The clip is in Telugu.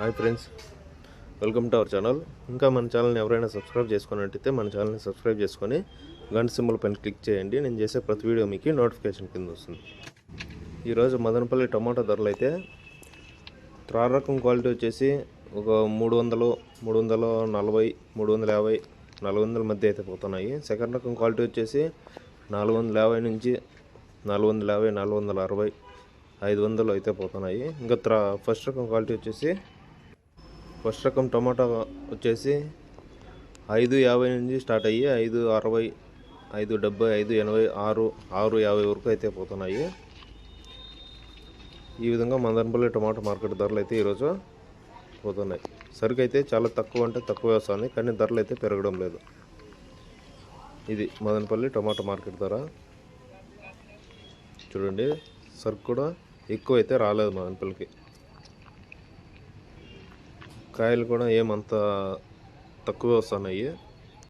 Hi friends. Welcome to our channel. ఇంకా మన ఛానల్ని ఎవరైనా సబ్స్క్రైబ్ చేసుకున్నట్టయితే మన ఛానల్ని సబ్స్క్రైబ్ చేసుకొని గంట సింబల్ పైన క్లిక్ చేయండి. నేను చేసే ప్రతి వీడియో మీకు నోటిఫికేషన్ కింద వస్తుంది. ఈరోజు మదనపల్లి టమాటా ధరలు అయితే త్రారకం రకం క్వాలిటీ వచ్చేసి ఒక మూడు వందలు మూడు వందల నలభై మూడు వందల యాభై నాలుగు వందల మధ్య అయితే పోతున్నాయి. సెకండ్ రకం క్వాలిటీ వచ్చేసి నాలుగు వందల యాభై నుంచి నాలుగు వందల యాభై నాలుగు వందల అరవై ఐదు వందలు అయితే పోతున్నాయి. ఇంకా త్రా ఫస్ట్ రకం క్వాలిటీ వచ్చేసి ఫస్ట్ రకం టమాటా వచ్చేసి ఐదు యాభై నుంచి స్టార్ట్ అయ్యి ఐదు అరవై ఐదు డెబ్బై ఐదు ఎనభై ఆరు ఆరు యాభై వరకు అయితే పోతున్నాయి. ఈ విధంగా మదనపల్లి టమాటా మార్కెట్ ధరలు అయితే ఈరోజు పోతున్నాయి. సరుకు అయితే చాలా తక్కువ అంటే తక్కువ వస్తుంది కానీ ధరలు అయితే పెరగడం లేదు. ఇది మదనపల్లి టమాటా మార్కెట్ ధర. చూడండి సరుకు కూడా ఎక్కువ అయితే రాలేదు మదనపల్లికి. కాయలు కూడా ఏమంత తక్కువ వస్తున్నాయి.